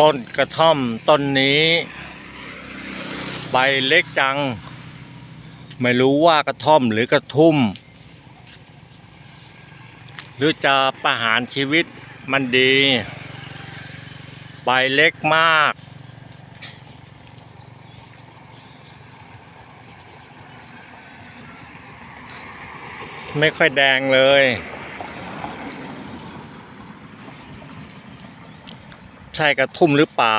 ต้นกระท่อมต้นนี้ ใบเล็กจัง ไม่รู้ว่ากระท่อมหรือกระทุ่ม หรือจะประหารชีวิตมันดี ใบเล็กมาก ไม่ค่อยแดงเลย ช่กระทุ่มหรือเปล่า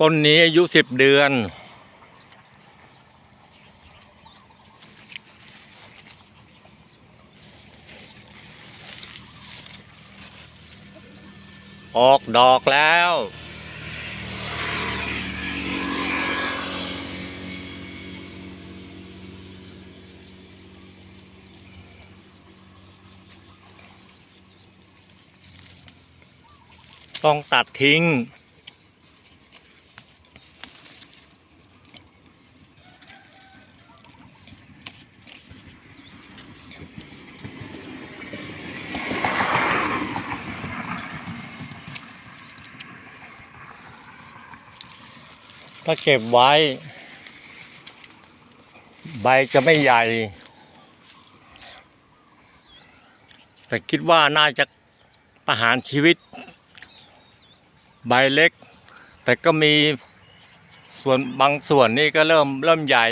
ต้นนี้อายุสิบเดือน ออกดอกแล้ว ต้องตัดทิ้ง ถ้าเก็บไว้ ใบจะไม่ใหญ่ แต่คิดว่าน่าจะประหารชีวิต ใบเล็ก แต่ก็มีส่วนบางส่วนนี่ก็เริ่มเริ่มใหญ่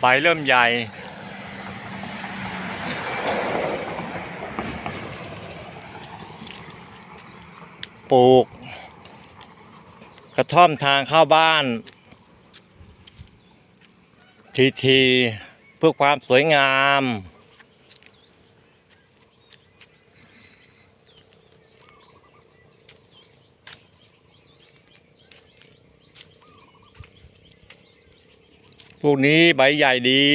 ใบเริ่มใหญ่ ปลูก กระท่อมทางเข้าบ้าน ทีที เพื่อความสวยงาม พวกนี้ใบใหญ่ดี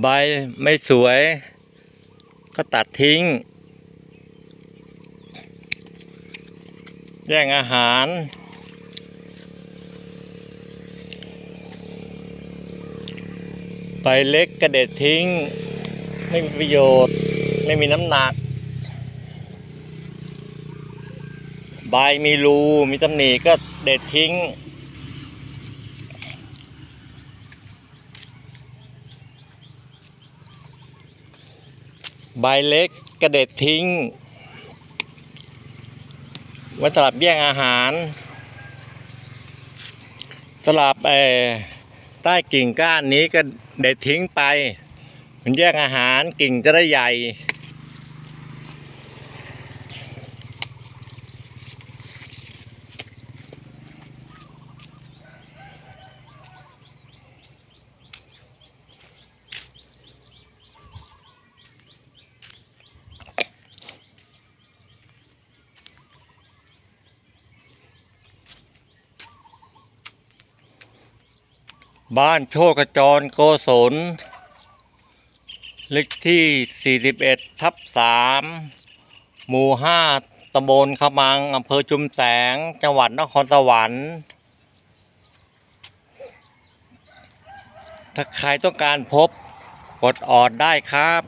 ใบไม่สวย ก็ตัดทิ้ง แย่งอาหาร ใบเล็กกระเด็ดทิ้ง ไม่มีประโยชน์ ไม่มีน้ำหนัก ใบมีรู มีตำหนิก็เด็ดทิ้ง ใบเล็กกระเด็ดทิ้ง ไว้สลับแย่งอาหาร สลับใต้กิ่งก้านนี้ก็เด็ดทิ้งไป มันแย่งอาหารกิ่งจะได้ใหญ่ บ้านโชคจรโกศลเลขที่ 41 ทับ 3 หมู่ 5ตำบลขมังอำเภอจุมแสง จังหวัดนครสวรรค์ ถ้าใครต้องการพบ กดออดได้ครับ